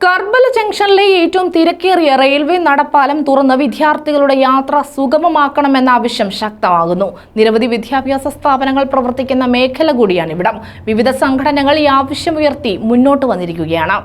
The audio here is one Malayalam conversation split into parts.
കർബല ജംഗ്ഷനിലെ ഏറ്റവും തിരക്കേറിയ റെയിൽവേ നടപ്പാലം തുറന്ന് വിദ്യാർത്ഥികളുടെ യാത്ര സുഗമമാക്കണമെന്ന ആവശ്യം ശക്തമാകുന്നു. നിരവധി വിദ്യാഭ്യാസ സ്ഥാപനങ്ങൾ പ്രവർത്തിക്കുന്ന മേഖല കൂടിയാണ് ഇവിടം വിവിധ സംഘടനകൾ ഈ ആവശ്യം ഉയർത്തി മുന്നോട്ട് വന്നിരിക്കുകയാണ്.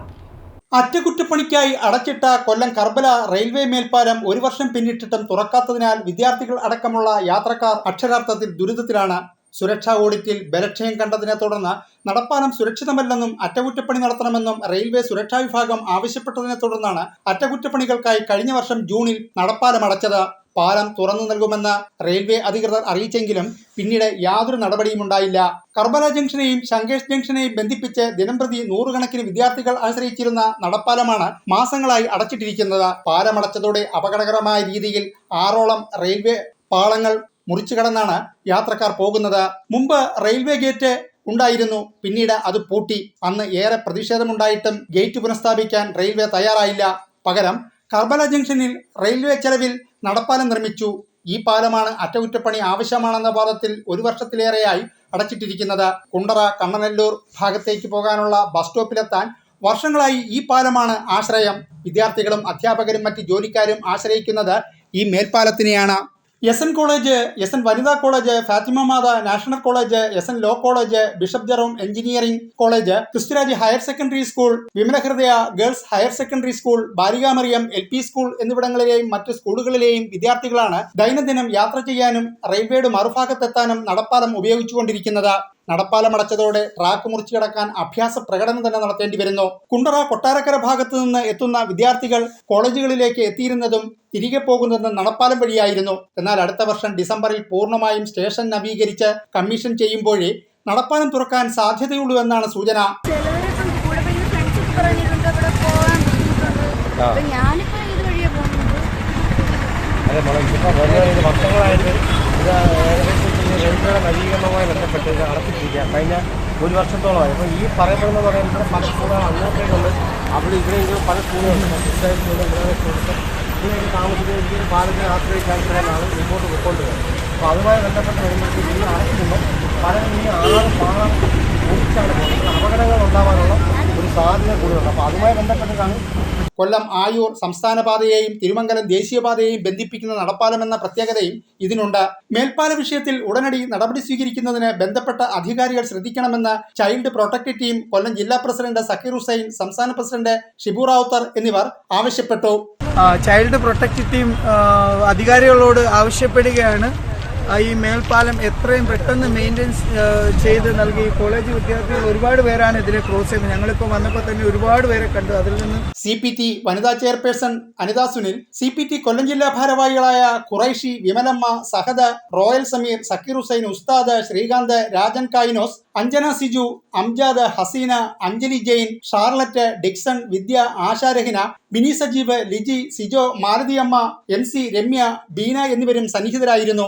അറ്റകുറ്റപ്പണിക്കായി അടച്ചിട്ട കൊല്ലം കർബല റെയിൽവേ മേൽപ്പാലം ഒരു വർഷം പിന്നിട്ടിട്ടും തുറക്കാത്തതിനാൽ വിദ്യാർത്ഥികൾ അടക്കമുള്ള യാത്രക്കാർ അക്ഷരാർത്ഥത്തിൽ ദുരിതത്തിലാണ് സുരക്ഷാ ഓഡിറ്റിൽ ബലക്ഷയം കണ്ടതിനെ തുടർന്ന് നടപ്പാലം സുരക്ഷിതമല്ലെന്നും അറ്റകുറ്റപ്പണി നടത്തണമെന്നും റെയിൽവേ സുരക്ഷാ വിഭാഗം ആവശ്യപ്പെട്ടതിനെ തുടർന്നാണ് അറ്റകുറ്റപ്പണികൾക്കായി കഴിഞ്ഞ വർഷം ജൂണിൽ നടപ്പാലം അടച്ചത്. പാലം തുറന്നു നൽകുമെന്ന് റെയിൽവേ അധികൃതർ അറിയിച്ചെങ്കിലും പിന്നീട് യാതൊരു നടപടിയും ഉണ്ടായില്ല. കർബല ജംഗ്ഷനെയും ശങ്കേഷ് ജംഗ്ഷനെയും ബന്ധിപ്പിച്ച് ദിനംപ്രതി നൂറുകണക്കിന് വിദ്യാർത്ഥികൾ ആശ്രയിച്ചിരുന്ന നടപ്പാലമാണ് മാസങ്ങളായി അടച്ചിട്ടിരിക്കുന്നത്. പാലമടച്ചതോടെ അപകടകരമായ രീതിയിൽ ആറോളം റെയിൽവേ പാളങ്ങൾ മുറിച്ചു കടന്നാണ് യാത്രക്കാർ പോകുന്നത്. മുമ്പ് റെയിൽവേ ഗേറ്റ് ഉണ്ടായിരുന്നു. പിന്നീട് അത് പൂട്ടി. അന്ന് ഏറെ പ്രതിഷേധമുണ്ടായിട്ടും ഗേറ്റ് പുനഃസ്ഥാപിക്കാൻ റെയിൽവേ തയ്യാറായില്ല. പകരം കർബല ജംഗ്ഷനിൽ റെയിൽവേ ചെലവിൽ നടപ്പാലം നിർമ്മിച്ചു. ഈ പാലമാണ് അറ്റകുറ്റപ്പണി ആവശ്യമാണെന്ന വാദത്തിൽ ഒരു വർഷത്തിലേറെയായി അടച്ചിട്ടിരിക്കുന്നത്. കുണ്ടറ കണ്ണനല്ലൂർ ഭാഗത്തേക്ക് പോകാനുള്ള ബസ് സ്റ്റോപ്പിലെത്താൻ വർഷങ്ങളായി ഈ പാലമാണ് ആശ്രയം. വിദ്യാർത്ഥികളും അധ്യാപകരും മറ്റ് ജോലിക്കാരും ആശ്രയിക്കുന്നത് ഈ മേൽപ്പാലത്തിനെയാണ്. S N college S N വനിതാ college Fathima Matha national college S N law college bishop Jerome engineering college Christuraj higher secondary school Vimalahridaya girls higher secondary school Balikamariyam L P school എന്നിവിടങ്ങളിലെയും മറ്റ് സ്കൂളുകളിലെയും വിദ്യാർത്ഥികളാണ് ദൈനംദിനം യാത്ര ചെയ്യാനും റെയിൽവേയുടെ മറുഭാഗത്തെത്താനും നടപ്പാലം ഉപയോഗിച്ചുകൊണ്ടിരിക്കുന്നത്. നടപ്പാലം അടച്ചതോടെ ട്രാക്ക് മുറിച്ചു കിടക്കാൻ അഭ്യാസ പ്രകടനം തന്നെ നടത്തേണ്ടി വരുന്നു. കുണ്ടറ കൊട്ടാരക്കര ഭാഗത്തു നിന്ന് എത്തുന്ന വിദ്യാർത്ഥികൾ കോളേജുകളിലേക്ക് എത്തിയിരുന്നതും തിരികെ പോകുന്നതും നടപ്പാലം വഴിയായിരുന്നു. എന്നാൽ അടുത്ത വർഷം ഡിസംബറിൽ പൂർണമായും സ്റ്റേഷൻ നവീകരിച്ച് കമ്മീഷൻ ചെയ്യുമ്പോഴേ നടപ്പാലം തുറക്കാൻ സാധ്യതയുള്ളൂ എന്നാണ് സൂചന. ഞാനിപ്പോ ഇത് വഴിയാ പോകുന്നത്? നവീകരണവുമായി ബന്ധപ്പെട്ട് ഇത് അടച്ചിട്ടിരിക്കുക. കഴിഞ്ഞ ഒരു വർഷത്തോളമായി. അപ്പോൾ ഈ പറയപ്പെടുന്ന പറയുന്നത് പല സ്കൂളുകൾ അങ്ങോട്ടേക്കുണ്ട് അവിടെ ഇവിടെ ഇങ്ങനെ പല സ്കൂളുകളുണ്ട് ക്രിസ്ത്യൻ സ്കൂൾ ഗ്രാമീണ സ്കൂളൊക്കെ ഇതിനൊക്കെ താമസിക്കുന്ന പാലത്തെ ആശ്രയിക്കാൻ ഇത്രയാണ് മുമ്പോട്ട് പോയിക്കൊണ്ടിരുന്നത്. അപ്പോൾ അതുമായി ബന്ധപ്പെട്ട് വരുമ്പോഴത്തേക്ക് ഇന്ന് അടച്ചിടുമ്പോൾ പലരും ഈ ആറ് പാളം മുറിച്ചാണ് പോകുന്നത്. അപകടങ്ങൾ ഉണ്ടാവാനുള്ള ഒരു സാധ്യത കൂടുതലുണ്ട് അപ്പോൾ അതുമായി ബന്ധപ്പെട്ടിട്ടാണ് കൊല്ലം ആയൂർ സംസ്ഥാന പാതയെയും തിരുമംഗലം ദേശീയപാതയെയും ബന്ധിപ്പിക്കുന്ന നടപ്പാലം എന്ന പ്രത്യേകതയും ഇതിനുണ്ട്. മേൽപ്പാല വിഷയത്തിൽ ഉടനടി നടപടി സ്വീകരിക്കുന്നതിന് ബന്ധപ്പെട്ട അധികാരികൾ ശ്രദ്ധിക്കണമെന്ന് ചൈൽഡ് പ്രൊട്ടക്ട് ടീം കൊല്ലം ജില്ലാ പ്രസിഡന്റ് സക്കീർ ഹുസൈൻ സംസ്ഥാന പ്രസിഡന്റ് ഷിബു റാവുത്തർ എന്നിവർ ആവശ്യപ്പെട്ടു. ചൈൽഡ് പ്രൊട്ടക്ട് ടീം അധികാരികളോട് ആവശ്യപ്പെടുകയാണ്. ഈ മേൽപ്പാലം എത്രയും പെട്ടെന്ന് മെയിന്റെനൻസ് ചെയ്ത് നൽകി. കോളേജ് വിദ്യാർത്ഥികൾ ഒരുപാട് പേരാണ് ഇതിലെ ക്രോസ് ചെയ്യുന്നത് ഞങ്ങളിപ്പോൾ വന്നപ്പോൾ തന്നെ ഒരുപാട് പേരെ കണ്ടു. അതിൽ നിന്ന് സി പി ടി വനിതാ chairperson Anitha Sunil C P T Kollam ജില്ലാ ഭാരവാഹികളായ ഖുറൈഷി വിമലമ്മ സഹദ റോയൽ സമീർ സക്കീർ ഹുസൈൻ ഉസ്താദ് ശ്രീകാന്ത് രാജൻ കായിനോസ് അഞ്ജന സിജു അംജാദ് ഹസീന അഞ്ജലി ജെയിൻ ഷാർലറ്റ് ഡിക്സൺ വിദ്യ ആശാരഹിന മിനി സജീവ് ലിജി സിജോ മാലതിയമ്മ എം സി രമ്യ ബീന എന്നിവരും സന്നിഹിതരായിരുന്നു.